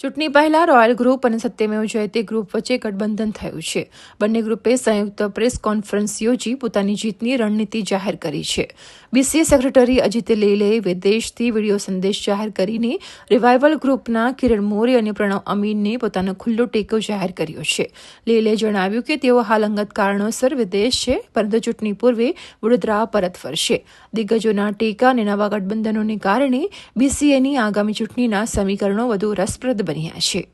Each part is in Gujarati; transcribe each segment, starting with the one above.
ચૂંટણી પહેલા રોયલ ગ્રુપ અને સત્યમેવ જયતે ગ્રુપ વચ્ચે ગઠબંધન થયું છે. બંને ગ્રુપે સંયુક્ત પ્રેસ કોન્ફરન્સ યોજી પોતાની જીતની રણનીતિ જાહેર કરી છે. બીસીએ સેક્રેટરી અજીત લેલેએ વિદેશથી વીડિયો સંદેશ જાહેર કરીને રિવાઇવલ ગ્રુપના કિરણ મોરે અને પ્રણવ અમીનને પોતાનો ખુલ્લો ટેકો જાહેર કર્યો છે. લેલે જણાવ્યું કે તેઓ હાલ અંગત કારણોસર વિદેશ છે, પરંતુ ચૂંટણી પૂર્વે વડોદરા પરત ફરશે. દિગ્ગજોના ટેકા અને નવા ગઠબંધનોને કારણે બીસીએની આગામી ચૂંટણીના સમીકરણો વધુ રસપ્રદ 本下去。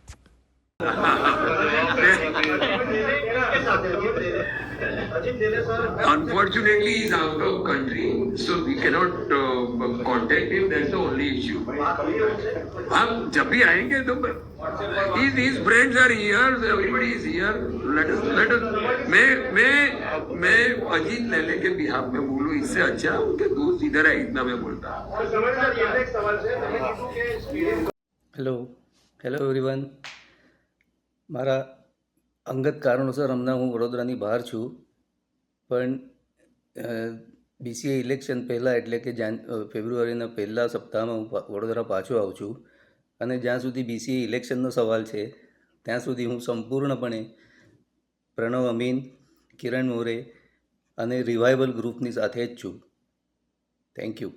Unfortunately, he's out of country, so we cannot uh, contact him. That's the only issue. हम जब भी आएँगे तो his his friends are here, everybody is here. Let us let us. मैं मैं मैं अजीत लैले के बिहार में बोलूँ इससे अच्छा उनके दोस्त इधर है इतना मैं बोलता हेलो હેલો એવરીવન મારા અંગત કારણોસર હમણાં હું વડોદરાની બહાર છું, પણ બીસીએ ઇલેક્શન પહેલાં એટલે કે જાન ફેબ્રુઆરીના પહેલા સપ્તાહમાં હું વડોદરા પાછો આવું છું. અને જ્યાં સુધી બીસીએ ઇલેક્શનનો સવાલ છે, ત્યાં સુધી હું સંપૂર્ણપણે પ્રણવ અમીન, કિરણ મોરે અને રિવાઇવલ ગ્રુપની સાથે જ છું. Thank you